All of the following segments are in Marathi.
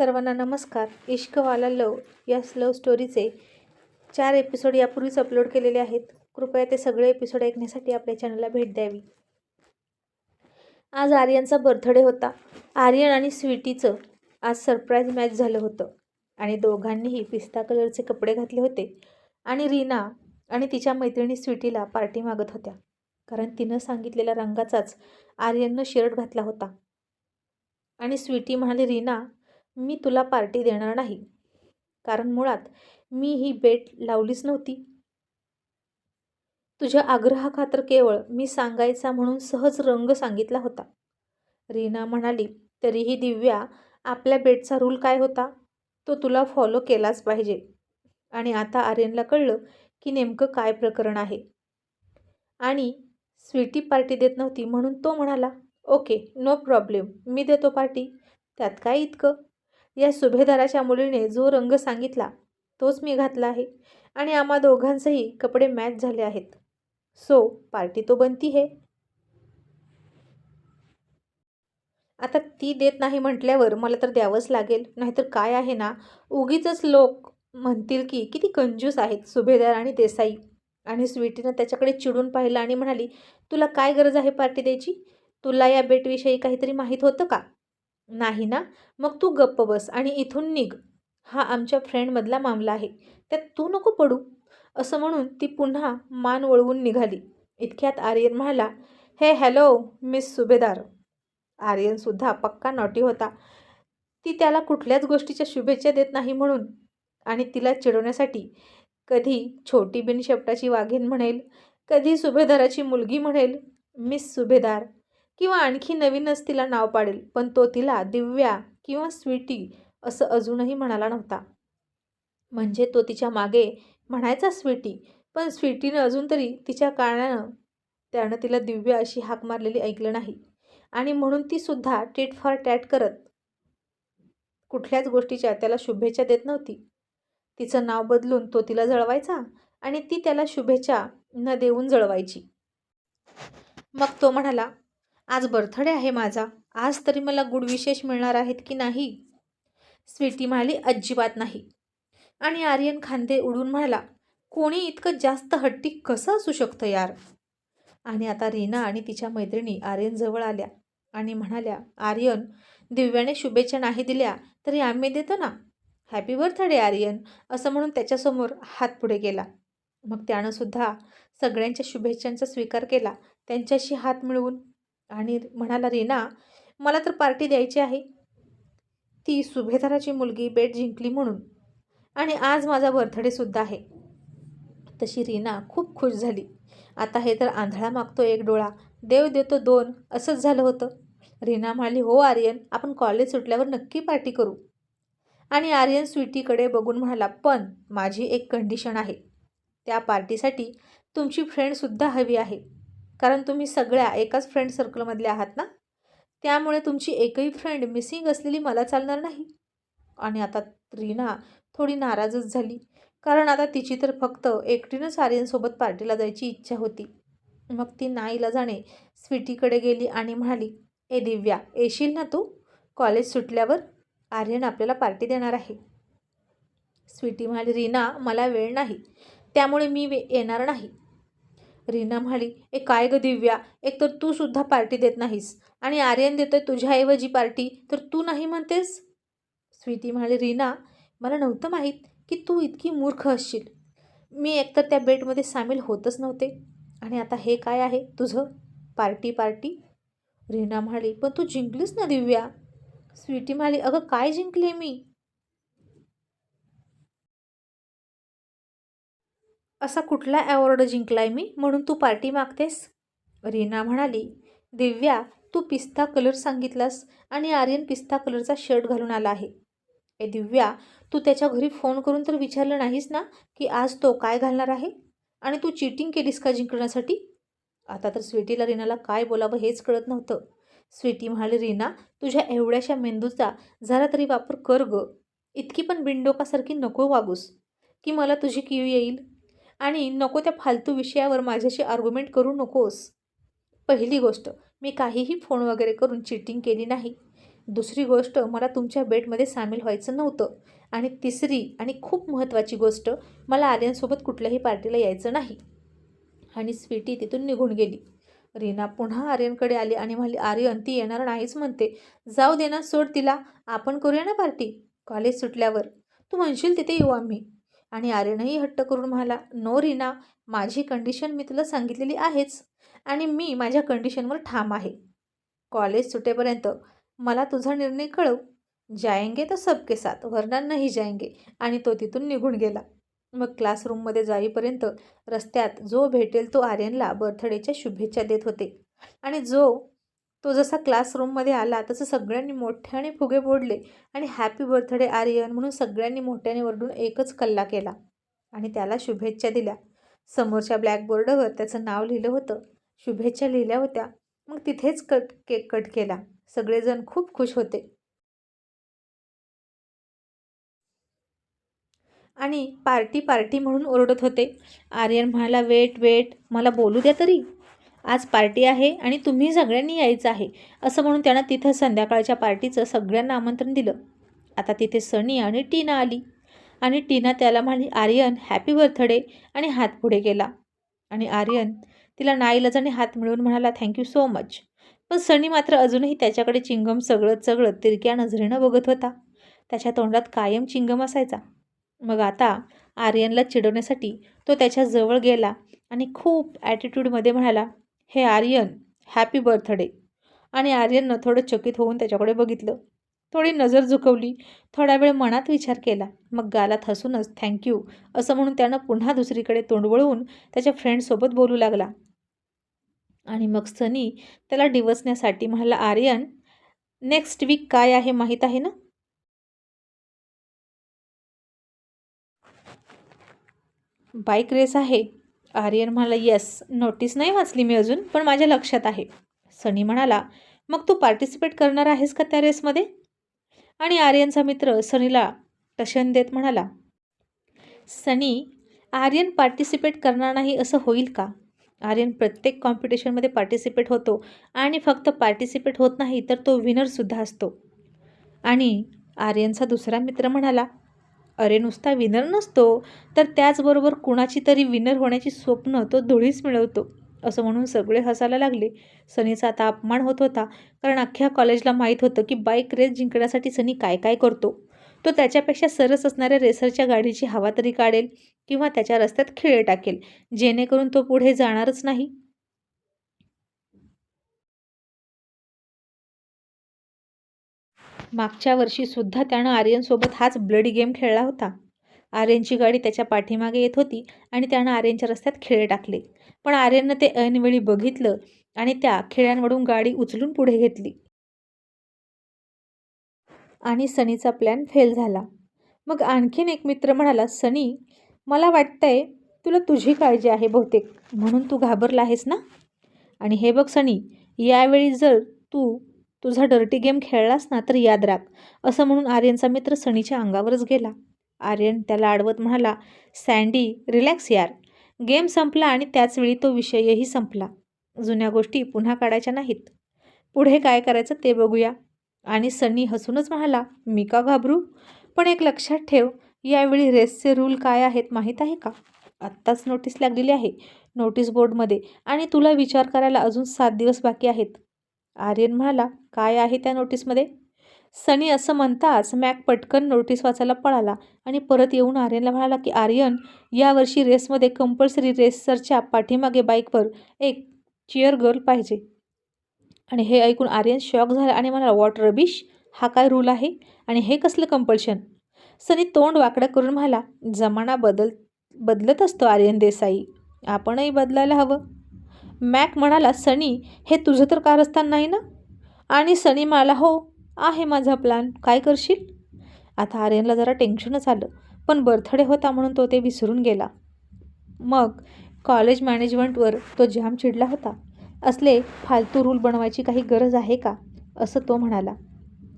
सर्वांना नमस्कार. इश्कवाला लव या लव स्टोरीचे चार एपिसोड यापूर्वीच अपलोड केलेले आहेत. कृपया ते सगळे एपिसोड ऐकण्यासाठी आपल्या चॅनलला भेट द्यावी. आज आर्यनचा बर्थडे होता. आर्यन आणि स्वीटीचं आज सरप्राईज मॅच झालं होतं. आणि दोघांनीही पिस्ता कलरचे कपडे घातले होते. आणि रीना आणि तिच्या मैत्रिणी स्वीटीला पार्टी मागत होत्या. कारण तिनं सांगितलेल्या रंगाचाच आर्यननं शर्ट घातला होता. आणि स्वीटी म्हणाली रीना मी तुला पार्टी देणार नाही. कारण मुळात मी ही बेट लावलीच नव्हती. तुझ्या आग्रहाखातर केवळ मी सांगायचा म्हणून सहज रंग सांगितला होता. रीना म्हणाली तरीही दिव्या आपल्या बेटचा रूल काय होता? तो तुला फॉलो केलाच पाहिजे. आणि आता आर्यनला कळलं की नेमकं काय प्रकरण आहे. आणि स्वीटी पार्टी देत नव्हती म्हणून तो म्हणाला ओके नो प्रॉब्लेम मी देतो पार्टी. त्यात काय इतकं? या सुभेदाराच्या मुलीने जो रंग सांगितला तोच मी घातला आहे. आणि आम्हा दोघांचेही कपडे मॅच झाले आहेत. सो पार्टी तो बनती है. आता ती देत नाही म्हटल्यावर मला तर द्यावंच लागेल. नाहीतर काय आहे ना? उगीच लोक म्हणतील की किती कंजूस आहेत सुभेदार आणि देसाई. आणि स्वीटीनं त्याच्याकडे चिडून पाहिलं आणि म्हणाली तुला काय गरज आहे पार्टी द्यायची? तुला या बेटविषयी काहीतरी माहीत होतं का? नाही ना? मग तू गप्प बस आणि इथून निघ. हा आमच्या फ्रेंडमधला मामला आहे. त्यात तू नको पडू. असं म्हणून ती पुन्हा मान वळवून निघाली. इतक्यात आर्यन म्हणाला हे हॅलो मिस सुभेदार. आर्यनसुद्धा पक्का नॉटी होता. ती त्याला कुठल्याच गोष्टीच्या शुभेच्छा देत नाही म्हणून आणि तिला चिडवण्यासाठी कधी छोटी बिनशेपटाची वाघीण म्हणेल कधी सुभेदाराची मुलगी म्हणेल मिस सुभेदार. किंवा आणखी नवीनच तिला नाव पाडेल पण तो तिला दिव्या किंवा स्वीटी असं अजूनही म्हणाला नव्हता. म्हणजे तो तिच्यामागे म्हणायचा स्वीटी पण स्वीटीनं अजून तरी तिच्या कारणानं त्यानं तिला दिव्या अशी हाक मारलेली ऐकलं नाही. आणि म्हणून ती सुद्धा टेट फॉर टॅट करत कुठल्याच गोष्टीच्या त्याला शुभेच्छा देत नव्हती. तिचं नाव बदलून तो तिला जळवायचा आणि ती त्याला शुभेच्छा न देऊन जळवायची. मग तो म्हणाला आज बर्थडे आहे माझा. आज तरी मला गुड विशेष मिळणार आहेत की नाही? स्वीटी म्हणाली अजिबात नाही. आणि आर्यन खांदे उडून म्हणाला कोणी इतकं जास्त हट्टी कसं असू शकतं यार? आणि आता रीना आणि तिच्या मैत्रिणी आर्यनजवळ आल्या आणि म्हणाल्या आर्यन दिव्याने शुभेच्छा नाही दिल्या तरी आम्ही देतो ना? हॅपी बर्थडे आर्यन असं म्हणून त्याच्यासमोर हात पुढे गेला. मग त्यानं सुद्धा सगळ्यांच्या शुभेच्छांचा स्वीकार केला त्यांच्याशी हात मिळवून आणि म्हणाला रीना मला तर पार्टी द्यायची आहे. ती सुभेदाराची मुलगी बेट जिंकली म्हणून आणि आज माझा बर्थडेसुद्धा आहे. तशी रीना खूप खुश झाली. आता हे तर आंधळा मागतो एक डोळा. देव देतो दोन. असंच झालं होतं. रीना म्हणाली हो आर्यन आपण कॉलेज सुटल्यावर नक्की पार्टी करू. आणि आर्यन स्वीटीकडे बघून म्हणाला पण माझी एक कंडिशन आहे. त्या पार्टीसाठी तुमची फ्रेंडसुद्धा हवी आहे. कारण तुम्ही सगळ्या एकाच फ्रेंड सर्कलमधले आहात ना? त्यामुळे तुमची एकही फ्रेंड मिसिंग असलेली मला चालणार नाही. आणि आता रीना थोडी नाराजच झाली. कारण आता तिची तर फक्त एकटीनंच आर्यनसोबत पार्टीला जायची इच्छा होती. मग ती नाईला जाणे स्वीटीकडे गेली आणि म्हणाली ए दिव्या येशील ना तू? कॉलेज सुटल्यावर आर्यन आपल्याला पार्टी देणार आहे. स्वीटी म्हणाली रीना मला वेळ नाही. त्यामुळे मी येणार नाही. रीना म्हणाली ए काय ग दिव्या? एक तर तू सुद्धा पार्टी देत नाहीस. आणि आर्यन देतोय तुझ्याऐवजी पार्टी तर तू नाही म्हणतेस? स्वीटी म्हणाली रीना मला नव्हतं माहीत की तू इतकी मूर्ख असशील. मी एकतर त्या बेटमध्ये सामील होतच नव्हते. आणि आता हे काय आहे तुझं? Party party? रीना म्हणाली पण तू जिंकलीस ना दिव्या? स्वीटी म्हणाली अगं काय जिंकले मी? असा कुठला अवॉर्ड जिंकलाय मी म्हणून तू पार्टी मागतेस? रीना म्हणाली दिव्या तू पिस्ता कलर सांगितलास आणि आर्यन पिस्ता कलरचा शर्ट घालून आला आहे. ए दिव्या तू त्याच्या घरी फोन करून तर विचारलं नाहीस ना की आज तो काय घालणार आहे? आणि तू चिटिंग केलीस का जिंकण्यासाठी? आता तर स्वीटीला रीनाला काय बोलावं हेच कळत नव्हतं. स्वीटी म्हणाली रीना तुझ्या एवढ्याशा मेंदूचा जरा तरी वापर कर ग. इतकी पण बिंडोकासारखी नको वागूस. की मला तुझी कीव येईल? आणि नको त्या फालतू विषयावर माझ्याशी आर्ग्युमेंट करू नकोस. पहिली गोष्ट मी काहीही फोन वगैरे करून चिटिंग केली नाही. दुसरी गोष्ट मला तुमच्या बेटमध्ये सामील व्हायचं नव्हतं. आणि तिसरी आणि खूप महत्त्वाची गोष्ट मला आर्यनसोबत कुठल्याही पार्टीला यायचं नाही. आणि स्वीटी तिथून निघून गेली. रीना पुन्हा आर्यनकडे आली आणि म्हणाली आर्यन ती येणार नाहीच म्हणते. जाऊ दे ना सोड तिला. आपण करूया ना पार्टी कॉलेज सुटल्यावर. तू म्हणशील तिथे येऊ आम्ही. आणि आर्यनही हट्ट करून म्हणाला नो रीना माझी कंडिशन मी तुला सांगितलेली आहेच आणि मी माझ्या कंडिशनवर ठाम आहे. कॉलेज सुटेपर्यंत मला तुझा निर्णय कळव. जायंगे तर सबके साथ वरना नाही जायंगे आणि तो तिथून निघून गेला. मग क्लासरूममध्ये जाईपर्यंत रस्त्यात जो भेटेल तो आर्यनला बर्थडेच्या शुभेच्छा देत होते आणि जो तो जसा क्लासरूममध्ये आला तसं सगळ्यांनी मोठ्याने फुगे फोडले आणि हॅपी बर्थडे आर्यन म्हणून सगळ्यांनी मोठ्याने वरडून एकच कल्ला केला आणि त्याला शुभेच्छा दिल्या. समोरच्या ब्लॅकबोर्डवर त्याचं नाव लिहिलं होतं. शुभेच्छा लिहिल्या होत्या. मग तिथेच कट केक कट केला. सगळेजण खूप खुश होते. आणि पार्टी पार्टी म्हणून ओरडत होते. आर्यन म्हणाला वेट वेट मला बोलू द्या तरी. आज पार्टी आहे आणि तुम्ही सगळ्यांनी यायचं आहे असं म्हणून त्यानं तिथं संध्याकाळच्या पार्टीचं सगळ्यांना आमंत्रण दिलं. आता तिथे सनी आणि टीना आली. आणि टीना त्याला म्हणाली आर्यन हॅपी बर्थडे आणि हात पुढे केला. आणि आर्यन तिला नाईलाजाने हात मिळवून म्हणाला थँक्यू सो मच पण सनी मात्र अजूनही त्याच्याकडे चिंगम सगळं सगळं तिरक्या नजरेनं बघत होता. त्याच्या तोंडात कायम चिंगम असायचा. मग आता आर्यनला चिडवण्यासाठी तो त्याच्याजवळ गेला आणि खूप ॲटिट्यूडमध्ये म्हणाला हे आर्यन हॅपी बर्थडे आणि आर्यननं थोडं चकित होऊन त्याच्याकडे बघितलं. थोडी नजर झुकवली थोडा वेळ मनात विचार केला. मग गालात हसूनच थँक्यू असं म्हणून त्यानं पुन्हा दुसरीकडे तोंड वळवून त्याच्या फ्रेंडसोबत बोलू लागला. आणि मग सनी त्याला डिवसण्यासाठी म्हणाला आर्यन नेक्स्ट वीक काय आहे माहीत आहे ना? बाईक रेस आहे. आर्यन म्हणाला येस नोटीस नाही वाचली मी अजून पण माझ्या लक्षात आहे. सनी म्हणाला मग तू पार्टिसिपेट करणार आहेस का त्या रेसमध्ये आणि आर्यनचा मित्र सनीला टशन देत म्हणाला सनी आर्यन पार्टिसिपेट करणार नाही असं होईल का? आर्यन प्रत्येक कॉम्पिटिशनमध्ये पार्टिसिपेट होतो आणि फक्त पार्टिसिपेट होत नाही तर तो विनरसुद्धा असतो. आणि आर्यनचा दुसरा मित्र म्हणाला अरे नुसता विनर नसतो. तर त्याचबरोबर कुणाची तरी विनर होण्याची स्वप्न तो धुळीच मिळवतो. असं म्हणून सगळे हसायला लागले. सनीचा आता अपमान होत होता. कारण अख्ख्या कॉलेजला माहीत होतं की बाईक रेस जिंकण्यासाठी सनी काय काय करतो. तो त्याच्यापेक्षा सरस असणाऱ्या रेसरच्या गाडीची हवा तरी काढेल किंवा त्याच्या रस्त्यात खिळे टाकेल. जेणेकरून तो पुढे जाणारच नाही. मागच्या वर्षीसुद्धा त्यानं आर्यनसोबत हाच ब्लडी गेम खेळला होता. आर्यनची गाडी त्याच्या पाठीमागे येत होती आणि त्यानं आर्यनच्या रस्त्यात खिळे टाकले. पण आर्यननं ते ऐनवेळी बघितलं आणि त्या खिळ्यांवरून गाडी उचलून पुढे घेतली. आणि सनीचा प्लॅन फेल झाला. मग आणखीन एक मित्र म्हणाला सनी मला वाटतंय तुला तुझी काळजी आहे बहुतेक. म्हणून तू घाबरला आहेस ना? आणि हे बघ सनी यावेळी जर तू तुझा डर्टी गेम खेळलास ना तर याद राख. असं म्हणून आर्यनचा मित्र सनीच्या अंगावरच गेला. आर्यन त्याला आडवत म्हणाला सँडी रिलॅक्स यार. गेम संपला आणि त्याचवेळी तो विषयही संपला. जुन्या गोष्टी पुन्हा काढायच्या नाहीत. पुढे काय करायचं ते बघूया. आणि सनी हसूनच म्हणाला मी का घाबरू? पण एक लक्षात ठेव यावेळी रेसचे रूल काय आहेत माहीत आहे का? आत्ताच नोटीस लागलेली आहे नोटीस बोर्डमध्ये. आणि तुला विचार करायला अजून सात दिवस बाकी आहेत. आर्यन म्हणाला काय आहे त्या नोटीसमध्ये? सनी असं म्हणताच मॅक पटकन नोटीस वाचायला पळाला आणि परत येऊन आर्यनला म्हणाला की आर्यन यावर्षी रेसमध्ये कंपल्सरी रेसरच्या पाठीमागे बाईकवर एक चिअर गर्ल पाहिजे. आणि हे ऐकून आर्यन शॉक झाला आणि म्हणाला वॉट रबिश हा काय रूल आहे? आणि हे कसलं कंपल्शन? सनी तोंड वाकडं करून म्हणाला जमाना बदल बदलत असतो आर्यन देसाई. आपणही बदलायला हवं. मॅक म्हणाला सनी हे तुझं तर कारस्थान नाही ना? आणि सनी म्हणाला हो आहे माझा प्लॅन. काय करशील? आता आर्यनला जरा टेन्शनच आलं पण बर्थडे होता म्हणून तो ते विसरून गेला. मग कॉलेज मॅनेजमेंटवर तो जाम चिडला होता. असले फालतू रूल बनवायची काही गरज आहे का? असं तो म्हणाला.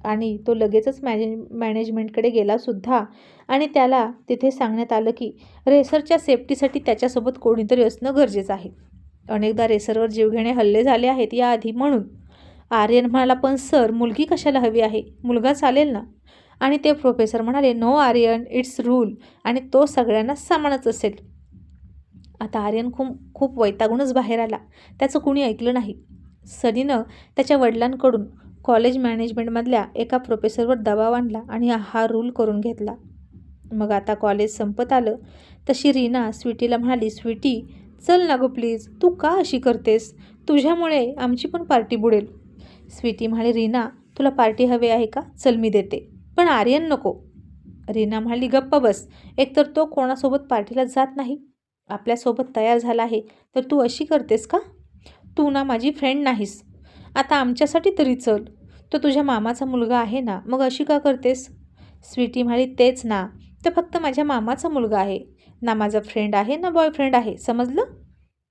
आणि तो लगेचच मॅने मॅनेजमेंटकडे गेलासुद्धा आणि त्याला तिथे सांगण्यात आलं की रेसरच्या सेफ्टीसाठी त्याच्यासोबत कोणीतरी असणं गरजेचं आहे. अनेकदा रेसरवर जीवघेणे हल्ले झाले आहेत याआधी म्हणून. आर्यन म्हणाला पण सर मुलगी कशाला हवी आहे? मुलगा चालेल ना? आणि ते प्रोफेसर म्हणाले नो आर्यन इट्स रूल आणि तो सगळ्यांना समानच असेल. आता आर्यन खूप खूप वैतागूनच बाहेर आला. त्याचं कुणी ऐकलं नाही. सनीनं त्याच्या वडिलांकडून कॉलेज मॅनेजमेंटमधल्या एका प्रोफेसरवर दबाव आणला आणि हा रूल करून घेतला. मग आता कॉलेज संपत आलं. तशी रीना स्वीटीला म्हणाली स्वीटी चल ना गं प्लीज तू का अशी करतेस? तुझ्यामुळे आमची पण पार्टी बुडेल. स्वीटी म्हणाली रीना तुला पार्टी हवी आहे का? चल मी देते. पण आर्यन नको. रीना म्हणाली गप्प बस. एकतर तो कोणासोबत पार्टीला जात नाही. आपल्यासोबत तयार झाला आहे. तर तू अशी करतेस का? तू ना माझी फ्रेंड नाहीस. आता आमच्यासाठी तरी चल. तो तुझ्या मामाचा मुलगा आहे ना मग अशी का करतेस? स्वीटी म्हणाली तेच ना. तर फक्त माझ्या मामाचा मुलगा आहे. ना माझा फ्रेंड आहे ना बॉयफ्रेंड आहे. समजलं?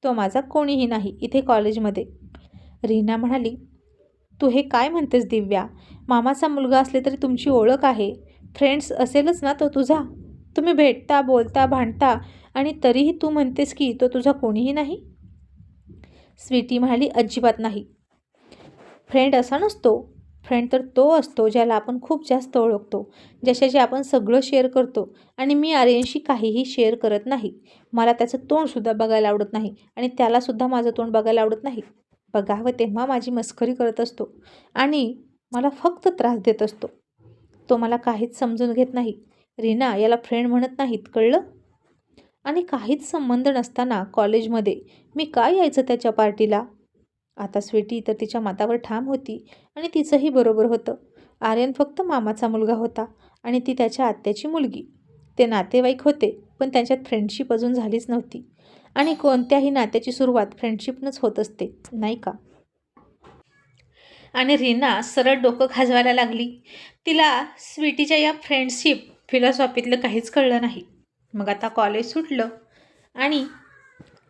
तो माझा कोणीही नाही. इथे कॉलेजमध्ये रीना म्हणाली तू हे काय म्हणतेस दिव्या? मामाचा मुलगा असले तरी तुमची ओळख आहे. फ्रेंड्स असेलच ना तो तुझा? तुम्ही भेटता बोलता भांडता आणि तरीही तू म्हणतेस की तो तुझा कोणीही नाही? स्वीटी म्हणाली अजिबात नाही. फ्रेंड असा नसतो. फ्रेंड तर तो असतो ज्याला आपण खूप जास्त ओळखतो ज्याच्याशी आपण सगळं शेअर करतो आणि मी आर्यनशी काहीही शेअर करत नाही. मला त्याचं तोंडसुद्धा बघायला आवडत नाही आणि त्यालासुद्धा माझं तोंड बघायला आवडत नाही. बघावं तेव्हा माझी मस्करी करत असतो आणि मला फक्त त्रास देत असतो. तो मला काहीच समजून घेत नाही. रीना याला फ्रेंड म्हणत नाहीत कळलं? आणि काहीच संबंध नसताना कॉलेजमध्ये मी काय यायचं त्याच्या पार्टीला आता स्वीटी तर तिच्या मातावर ठाम होती आणि तिचंही बरोबर होतं. आर्यन फक्त मामाचा मुलगा होता आणि ती त्याच्या आत्याची मुलगी. ते नातेवाईक होते पण त्यांच्यात फ्रेंडशिप अजून झालीच नव्हती. आणि कोणत्याही नात्याची सुरुवात फ्रेंडशिपनंच होत असते नाही का? आणि रीना सरळ डोकं खाजवायला लागली. तिला स्वीटीच्या या फ्रेंडशिप फिलॉसॉफीतलं काहीच कळलं नाही. मग आता कॉलेज सुटलं आणि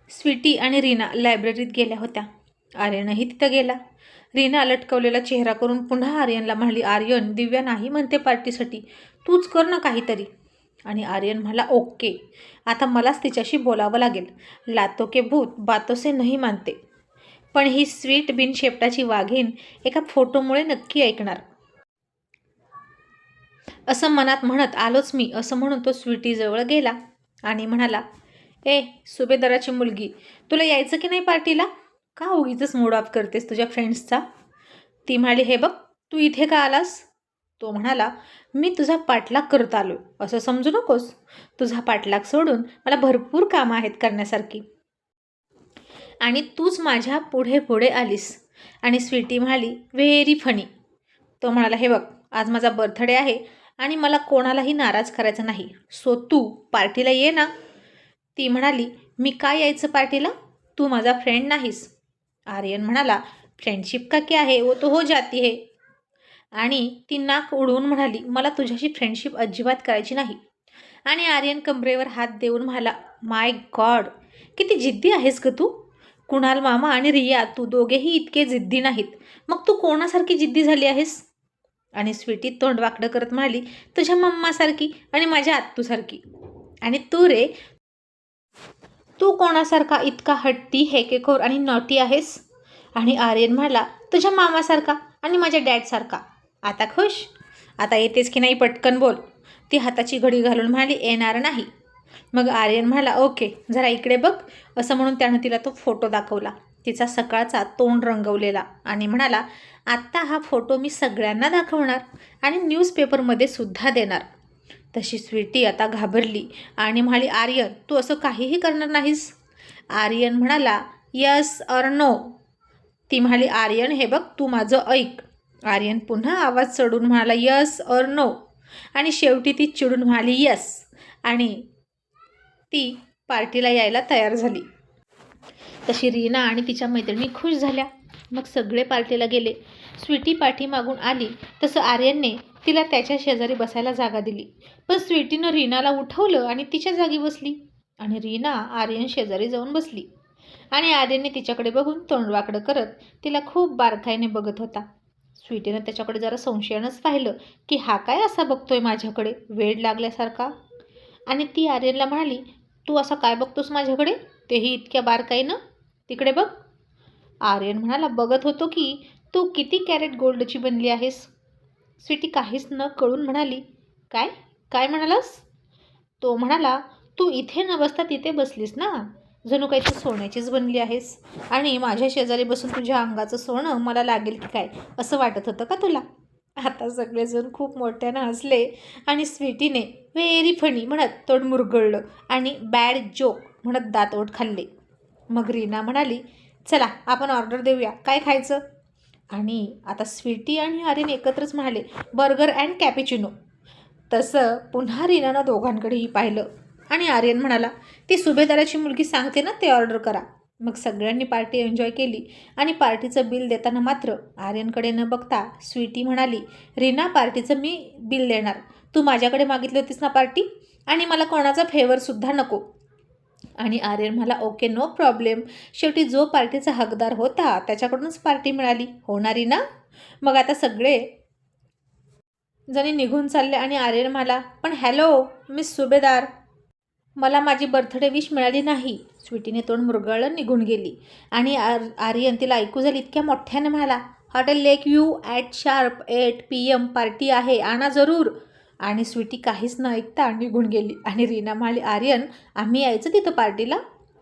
स्वीटी आणि रीना लायब्ररीत गेल्या होत्या. आर्यनही तिथं गेला. रीना लटकवलेला चेहरा करून पुन्हा आर्यनला म्हणाली आर्यन दिव्या नाही म्हणते पार्टीसाठी. तूच कर ना काहीतरी. आणि आर्यन म्हणाला ओके. आता मलाच तिच्याशी बोलावं लागेल. लातो के भूत बातोसे नाही मानते. पण ही स्वीट बिन शेपटाची वाघीण एका फोटोमुळे नक्की ऐकणार. असं मनात म्हणत आलोच मी असं म्हणून तो स्वीटीजवळ गेला आणि म्हणाला ए सुभेदाराची मुलगी तुला यायचं की नाही पार्टीला? का उगीच मूड ऑफ करतेस तुझ्या फ्रेंड्सचा ती म्हणाली हे बघ तू इथे का आलास? तो म्हणाला मी तुझा पाठलाग करत आलो असं समजू नकोस. तुझा पाठलाग सोडून मला भरपूर कामं आहेत करण्यासारखी. आणि तूच माझ्या पुढे पुढे आलीस. आणि स्वीटी म्हणाली व्हेरी फनी तो म्हणाला हे बघ आज माझा बर्थडे आहे आणि मला कोणालाही नाराज करायचा नाही. सो तू पार्टीला ये ना. ती म्हणाली मी काय यायचं पार्टीला तू माझा फ्रेंड नाहीस. आर्यन म्हणाला फ्रेंडशिप का क्या आहे? वो तो हो जाती है. आणि ती नाक उडवून म्हणाली मला तुझ्याशी फ्रेंडशिप अजिबात करायची नाही. आणि आर्यन कमरेवर हात देऊन म्हणाला माय गॉड किती जिद्दी आहेस ग तू. कुणाल मामा आणि रिया तू दोघेही इतके जिद्दी नाहीत. मग तू कोणासारखी जिद्दी झाली आहेस? आणि स्वीटी तोंड वाकडं करत म्हणाली तुझ्या मम्मासारखी आणि माझ्या आत्तूसारखी. आणि तू रे तू कोणासारखा इतका हट्टी हेकेखोर आणि नॉटी आहेस? आणि आर्यन म्हणाला तुझ्या मामासारखा आणि माझ्या डॅडसारखा. आता खुश? आता येतेस की नाही पटकन बोल. ती हाताची घडी घालून म्हणाली येणार नाही. मग आर्यन म्हणाला ओके जरा इकडे बघ. असं म्हणून त्यानं तिला तो फोटो दाखवला. तिचा सकाळचा तोंड रंगवलेला आणि म्हणाला आत्ता हा फोटो मी सगळ्यांना दाखवणार आणि न्यूजपेपरमध्ये सुद्धा देणार. तशी स्वीटी आता घाबरली. आणि म्हणाली आर्यन तू असं काहीही करणार नाहीस? आर्यन म्हणाला यस अर नो ती म्हणाली आर्यन हे बघ तू माझं ऐक. आर्यन पुन्हा आवाज चढून म्हणाला यस अर नो आणि शेवटी ती चिडून म्हणाली यस आणि ती पार्टीला यायला तयार झाली. तशी रीना आणि तिच्या मैत्रिणी खुश झाल्या. मग सगळे पार्टीला गेले. स्वीटी पाठीमागून आली. तसं आर्यनने तिला त्याच्या शेजारी बसायला जागा दिली. पण स्वीटीनं रीनाला उठवलं आणि तिच्या जागी बसली. आणि रीना आर्यन शेजारी जाऊन बसली. आणि आर्यनने तिच्याकडे बघून तोंडवाकडं करत तिला खूप बारकाईने बघत होता. स्वीटीनं त्याच्याकडे जरा संशयानंच पाहिलं की हा काय असा बघतोय माझ्याकडे? वेड लागल्यासारखा. आणि ती आर्यनला म्हणाली तू असं काय बघतोस माझ्याकडे? तेही इतक्या बारकाईनं? तिकडे बघ. आर्यन म्हणाला बघत होतो की तू किती कॅरेट गोल्डची बनली आहेस? स्वीटी काहीच न कळून म्हणाली काय? काय म्हणालास? तो म्हणाला तू इथे न बसता तिथे बसलीस ना? जणू काही तू सोन्याचीच बनली आहेस? आणि माझ्या शेजारी बसून तुझ्या अंगाचं सोनं मला लागेल की काय? असं वाटत होतं का तुला? आता सगळेजण खूप मोठ्यानं हसले आणि स्वीटीने व्हेरी फनी म्हणत तोंड मुरगळलं आणि बॅड जोक म्हणत दात ओठ खाल्ले. मग रीना म्हणाली चला आपण ऑर्डर देऊया. काय खायचं? आणि आता स्वीटी आणि आर्यन एकत्रच म्हणाले बर्गर अँड कॅपेचिनो. तसं पुन्हा रीनानं दोघांकडेही पाहिलं. आणि आर्यन म्हणाला ती सुभेदाराची मुलगी सांगते ना ते ऑर्डर करा. मग सगळ्यांनी पार्टी एन्जॉय केली आणि पार्टीचं बिल देताना मात्र आर्यनकडे न बघता स्वीटी म्हणाली रीना पार्टीचं मी बिल देणार. तू माझ्याकडे मागितली होतीस ना पार्टी? आणि मला कोणाचा फेवरसुद्धा नको. आणि आर्यन मला ओके नो प्रॉब्लेम शेवटी जो पार्टीचा हकदार होता त्याच्याकडूनच पार्टी मिळाली. होणारी ना? मग आता सगळे जणी निघून चालले आणि आर्यन मला पण हॅलो मिस सुभेदार मला माझी बर्थडे विश मिळाली नाही. स्वीटीने तोंड मृगळलं निघून गेली. आणि आर आर्यन तिला ऐकू झाली इतक्या मोठ्याने म्हणाला hotel lake view at sharp eight P M party आहे आणा जरूर. आणि स्वीटी काहीच न ऐकता निघून गेली. आणि रीना म्हणाली आर्यन आम्ही यायचं तिथं पार्टीला?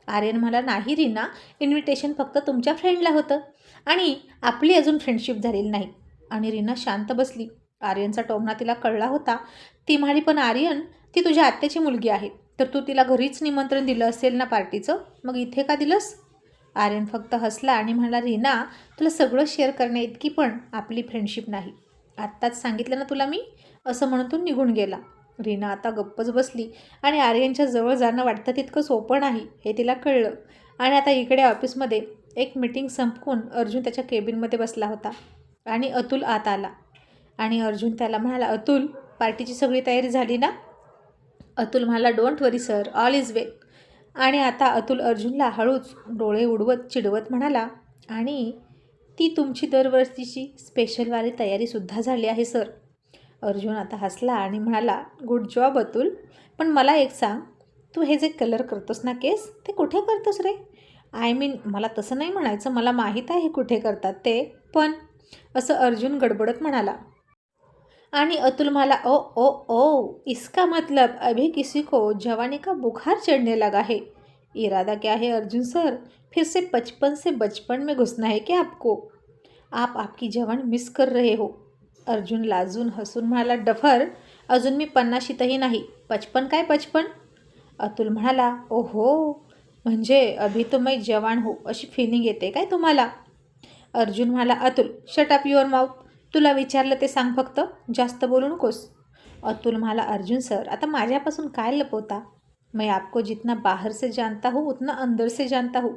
आर्यन मला नाही रीना इन्व्हिटेशन फक्त तुमच्या फ्रेंडला होतं. आणि आपली अजून फ्रेंडशिप झालेली नाही. आणि रीना शांत बसली. आर्यनचा टोमना तिला कळला होता. ती म्हणाली पण आर्यन ती तुझ्या आत्याची मुलगी आहे. तर तू तिला घरीच निमंत्रण दिलं असेल ना पार्टीचं? मग इथे का दिलंस? आर्यन फक्त हसला आणि म्हणाला रीना तुला सगळं शेअर करण्या इतकी पण आपली फ्रेंडशिप नाही. आत्ताच सांगितलं ना तुला मी? असं म्हणून तो निघून गेला. रीना आता गप्पच बसली आणि आर्यनच्या जवळ जाणं वाटतं तितकं सोपं नाही हे तिला कळलं. आणि आता इकडे ऑफिसमध्ये एक मीटिंग संपवून अर्जुन त्याच्या केबिनमध्ये बसला होता आणि अतुल आत आला. आणि अर्जुन त्याला म्हणाला अतुल पार्टीची सगळी तयारी झाली ना? अतुल म्हणाला don't worry sir all is well आणि आता अतुल अर्जुनला हळूच डोळे उडवत चिडवत म्हणाला आणि ती तुमची दरवर्षीची स्पेशलवाली तयारीसुद्धा झाली आहे सर अर्जुन आता हसला आणि म्हणाला गुड जॉब अतुल. पण मला एक सांग. तू हे जे कलर करतोस ना केस ते कुठे करतोस रे? आय मीन मला तसं नाही म्हणायचं. मला माहीत आहे कुठे करतात ते. पण असं अर्जुन गडबडत म्हणाला. आणि अतुल मला ओ ओ ओ इसका मतलब? अभी किसी को जवानी का बुखार चढ़ने लगा है. इरादा क्या है अर्जुन सर? फिर से बचपन से बचपन में घुसना है क्या आपको? आप आपकी जवान मिस कर रहे हो. अर्जुन लाजून हसून म्हणाला डफर अजून मी पन्नाशीतही नाही. पचपन काय पचपन? अतुल म्हणाला ओहो म्हणजे अभि तो जवान हो अशी फिलिंग येते काय तुम्हाला? अर्जुन म्हणाला Atul shut up your mouth तुला विचारलं ते सांग फक्त जास्त बोलू नकोस. अतुल म्हणाला अर्जुन सर आता माझ्यापासून काय लपवता? मैं आपको जितना बाहेर से जानता हूँ उतना अंदर से जानता हूँ.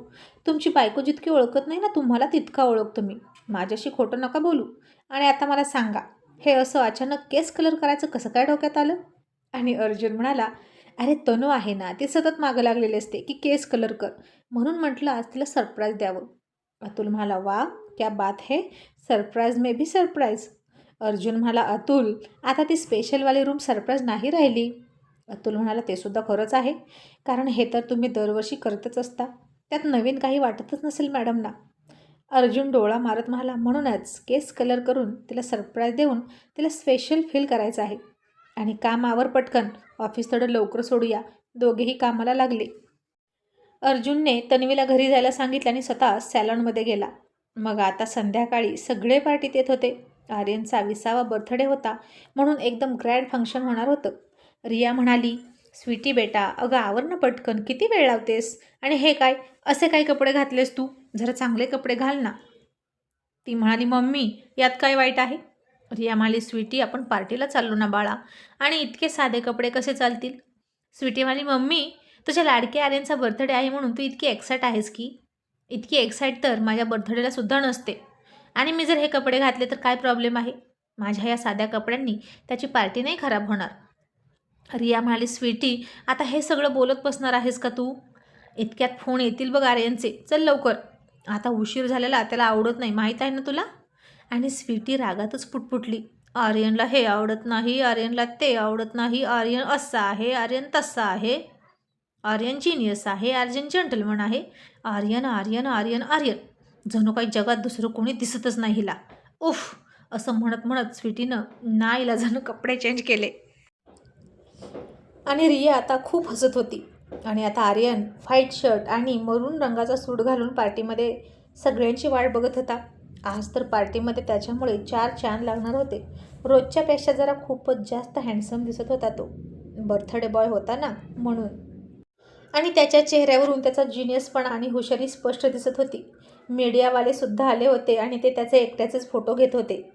तुमची बायको जितकी ओळखत नाही ना तुम्हाला तितका ओळखतो मी. माझ्याशी खोटं नका बोलू. आणि आता मला सांगा हे असं अचानक केस कलर करायचं कसं काय डोक्यात आलं? आणि अर्जुन म्हणाला अरे तनू आहे ना ती सतत मागं लागलेली असते की केस कलर कर. म्हणून म्हटलं आज तिला सरप्राईज द्यावं. अतुल म्हणाला वा क्या बात है surprise may be surprise Arjun म्हणाला अतुल आता ती स्पेशलवाली रूम सरप्राईज नाही राहिली. अतुल म्हणाला ते सुद्धा खरंच आहे कारण हे तर तुम्ही दरवर्षी करतच असता. त्यात नवीन काही वाटतच नसेल मॅडमना. अर्जुन डोळा मारत म्हणाला म्हणूनच केस कलर करून तिला सरप्राईज देऊन तिला स्पेशल फील करायचं आहे. आणि कामावर पटकन ऑफिस थोडं लवकर सोडूया. दोघेही कामाला लागले. अर्जुनने तन्वीला घरी जायला सांगितलं आणि स्वतः सॅलॉनमध्ये गेला. मग आता संध्याकाळी सगळे पार्टीत येत होते. आर्यनचा विसावा बर्थडे होता म्हणून एकदम ग्रँड फंक्शन होणार होतं. रिया म्हणाली स्वीटी बेटा अगं आवर ना पटकन. किती वेळ लावतेस? आणि हे काय? असे काय कपडे घातलेस तू? जरा चांगले कपडे घाल ना. ती म्हणाली मम्मी यात काय वाईट आहे? रिया म्हणाली स्वीटी आपण पार्टीला चाललो ना बाळा. आणि इतके साधे कपडे कसे चालतील? स्वीटी म्हणाली मम्मी तुझ्या लाडक्या आर्यनचा बर्थडे आहे म्हणून तू इतकी एक्साईट आहेस की? इतकी एक्साईट तर माझ्या बर्थडेला सुद्धा नसते. आणि मी जर हे कपडे घातले तर काय प्रॉब्लेम आहे? माझ्या या साध्या कपड्यांनी त्याची पार्टी नाही खराब होणार. रिया म्हणाली स्वीटी आता हे सगळं बोलत बसणार आहेस का तू? इतक्यात फोन येतील बघ आर्यनचे. चल लवकर. आता उशीर झालेला त्याला आवडत नाही. माहीत आहे ना तुला? आणि स्वीटी रागातच पुटपुटली. आर्यनला हे आवडत नाही आर्यनला ते आवडत नाही. आर्यन असा आहे आर्यन तसा आहे. आर्यन जिनियस आहे आर्यन जंटलमन आहे. आर्यन आर्यन आर्यन आर्यन. जणू काही जगात दुसरं कोणी दिसतच नाही हिला. उफ! असं म्हणत म्हणत स्वीटीनं ना जणू कपडे चेंज केले. आणि रिया आता खूप हसत होती. आणि आता आर्यन व्हाईट शर्ट आणि मरून रंगाचा सूट घालून पार्टीमध्ये सगळ्यांची वाट बघत होता. आज तर पार्टीमध्ये त्याच्यामुळे चार चांद लागणार होते. रोजच्यापेक्षा जरा खूपच जास्त हँडसम दिसत होता तो. बर्थडे बॉय होता ना म्हणून. आणि त्याच्या चेहऱ्यावरून त्याचा जिनियसपणा आणि हुशारी स्पष्ट दिसत होती. मीडियावालेसुद्धा आले होते आणि ते त्याचे एकट्याचेच फोटो घेत होते.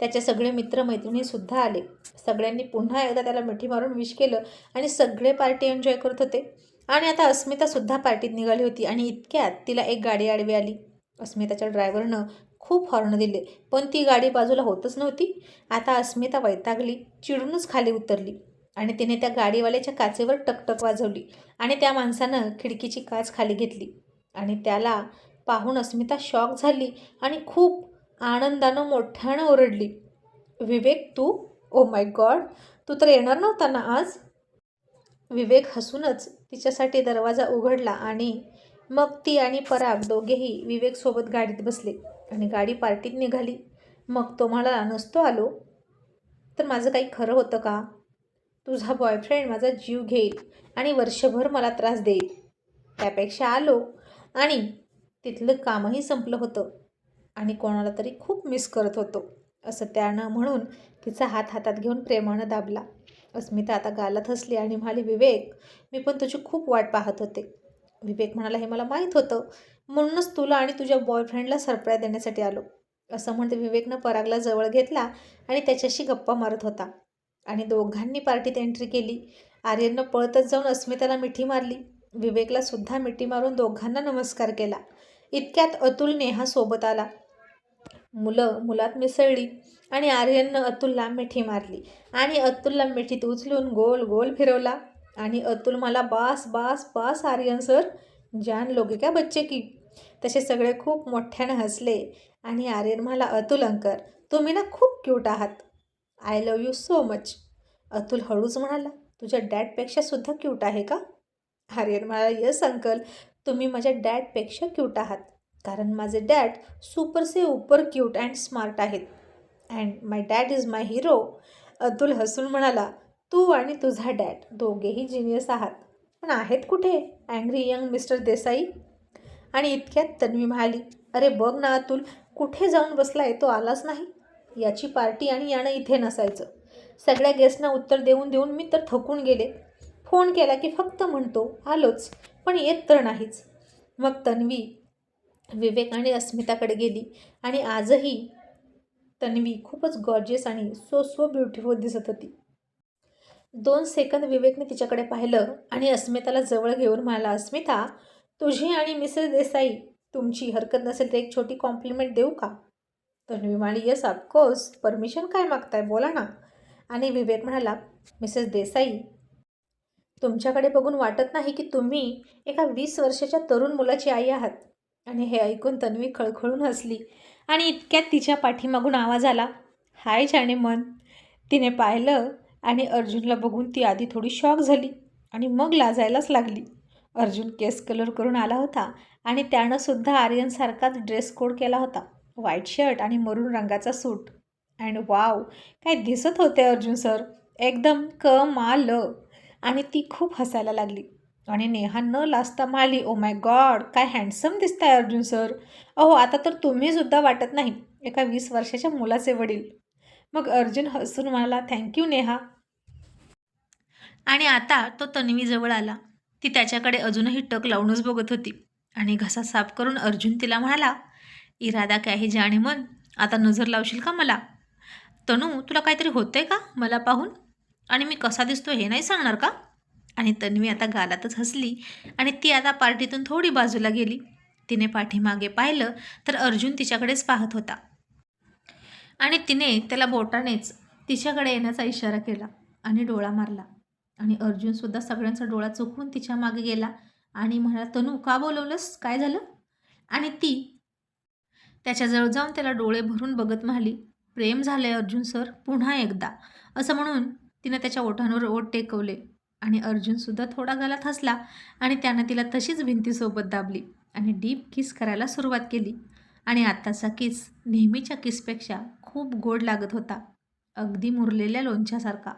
त्याचे सगळे मित्रमैत्रिणीसुद्धा आले. सगळ्यांनी पुन्हा एकदा त्याला मिठी मारून विश केलं आणि सगळे पार्टी एन्जॉय करत होते. आणि आता अस्मितासुद्धा पार्टीत निघाली होती आणि इतक्यात तिला एक गाडी आडवी आली. अस्मिताच्या ड्रायव्हरनं खूप हॉर्न दिले पण ती गाडी बाजूला होतच नव्हती. आता अस्मिता वैतागली चिडूनच खाली उतरली आणि तिने त्या गाडीवाल्याच्या काचेवर टकटक वाजवली आणि त्या माणसानं खिडकीची काच खाली घेतली आणि त्याला पाहून अस्मिता शॉक झाली आणि खूप आनंदानं मोठ्यानं ओरडली. विवेक तू? ओ माय गॉड तू तर येणार नव्हता ना आज? विवेक हसूनच तिच्यासाठी दरवाजा उघडला आणि मग ती आणि पराग दोघेही विवेकसोबत गाडीत बसले आणि गाडी पार्टीत निघाली. मग तो म्हणाला नसतो आलो? तर माझं काही खरं होतं का? तुझा बॉयफ्रेंड माझा जीव घेईल आणि वर्षभर मला त्रास देईल. त्यापेक्षा आलो आणि तिथलं कामही संपलं होतं आणि कोणाला तरी खूप मिस करत होतो असं त्यानं म्हणून तिचा हात हातात घेऊन प्रेमानं दाबला. अस्मिता आता गालात हसली आणि म्हणाली विवेक मी पण तुझी खूप वाट पाहत होते. विवेक म्हणाला हे मला माहीत होतं. म्हणूनच तुला आणि तुझ्या बॉयफ्रेंडला सरप्राईज देण्यासाठी आलो. असं म्हणते विवेकनं परागला जवळ घेतला आणि त्याच्याशी गप्पा मारत होता. आणि दोघांनी पार्टीत एंट्री केली. आर्यननं पळतच जाऊन अस्मिताला मिठी मारली. विवेकला सुद्धा मिठी मारून दोघांना नमस्कार केला. इतक्यात अतुल नेहा सोबत आला. मुलं मुलात मिसळली आणि आर्यननं अतुलला मिठी मारली. आणि अतुलला मिठीत उचलून गोल गोल फिरवला. आणि अतुल मला बास बास बास आर्यन सर. जान लोगे का बच्चे की? तसे सगळे खूप मोठ्यानं हसले. आणि आर्यन मला अतुल अंकर तुम्ही ना खूप क्यूट आहात. I love you so much Atul हळूच म्हणाला तुझ्या डॅडपेक्षा सुद्धा क्यूट आहे का? आर्यन म्हणाला यस अंकल तुम्ही माझ्या डॅडपेक्षा क्यूट आहात. कारण माझे डॅड सुपरसे उपर क्यूट अँड स्मार्ट आहेत. And my dad is my hero Atul हसून म्हणाला तू आणि तुझा डॅड दोघेही जिनियस आहात. पण आहेत कुठे? Angry young mister Desai. आणि इतक्यात तन्वी म्हणाली अरे बघ ना अतुल कुठे जाऊन बसलाय? तो आलाच नाही. याची पार्टी आणि यानं इथे नसायचं. सगळ्या गेस्टना उत्तर देऊन देऊन मी तर थकून गेले. फोन केला की फक्त म्हणतो आलोच पण येत तर नाहीच. मग तन्वी विवेक आणि अस्मिताकडे गेली आणि आजही तन्वी खूपच गॉर्जियस आणि सो सो ब्युटिफुल दिसत होती. दोन सेकंद विवेकने तिच्याकडे पाहिलं आणि अस्मिताला जवळ घेऊन म्हणाला अस्मिता तुझी आणि मिसेस देसाई तुमची हरकत नसेल तर एक छोटी कॉम्प्लिमेंट देऊ का? तन्वी म्हणाली येस ऑफकोर्स परमिशन काय मागताय? बोला ना. आणि विवेक म्हणाला मिसेस देसाई तुमच्याकडे बघून वाटत नाही की तुम्ही एका वीस वर्षाच्या तरुण मुलाची आई आहात. आणि हे ऐकून तन्वी खळखळून हसली. आणि इतक्यात तिच्या पाठीमागून आवाज आला हाय जाणे मन. तिने पाहिलं आणि अर्जुनला बघून ती आधी थोडी शॉक झाली आणि मग लाजायलाच लागली. अर्जुन केस कलर करून आला होता आणि त्यानं सुद्धा आर्यनसारखाच ड्रेस कोड केला होता व्हाईट शर्ट आणि मरून रंगाचा सूट. अँड वाव काय दिसत होते अर्जुन सर. एकदम क माल आणि ती खूप हसायला लागली. आणि नेहा न लाजता म्हणाली ओ माय गॉड काय हँडसम दिसत आहे अर्जुन सर अहो आता तर तुम्हीसुद्धा वाटत नाही एका वीस वर्षाच्या मुलाचे वडील. मग अर्जुन हसून म्हणाला थँक्यू नेहा. आणि आता तो तन्वीजवळ आला. ती त्याच्याकडे अजूनही टक लावूनच बघत होती. आणि घसा साफ करून अर्जुन तिला म्हणाला इरादा काय जाणे मन? आता नजर लावशील का मला? तनू तुला काहीतरी होतंय का? मला पाहून? आणि मी कसा दिसतो हे नाही सांगणार का? आणि तन्वी आता गालातच हसली आणि ती आता पार्टीतून थोडी बाजूला गेली. तिने पाठीमागे पाहिलं तर अर्जुन तिच्याकडेच पाहत होता. आणि तिने त्याला बोटानेच तिच्याकडे येण्याचा इशारा केला आणि डोळा मारला. आणि अर्जुनसुद्धा सगळ्यांचा डोळा चुकवून तिच्यामागे गेला आणि म्हणाला तनू का बोलवलंस? काय झालं? आणि ती त्याच्याजवळ जाऊन त्याला डोळे भरून बघत म्हणाली प्रेम झालंय अर्जुन सर पुन्हा एकदा. असं म्हणून तिनं त्याच्या ओठांवर ओठ टेकवले. आणि अर्जुनसुद्धा थोडा गलात हसला आणि त्यानं तिला तशीच भिंतीसोबत दाबली आणि डीप किस करायला सुरुवात केली. आणि आत्ताचा किस नेहमीच्या किसपेक्षा खूप गोड लागत होता. अगदी मुरलेल्या लोणच्यासारखा.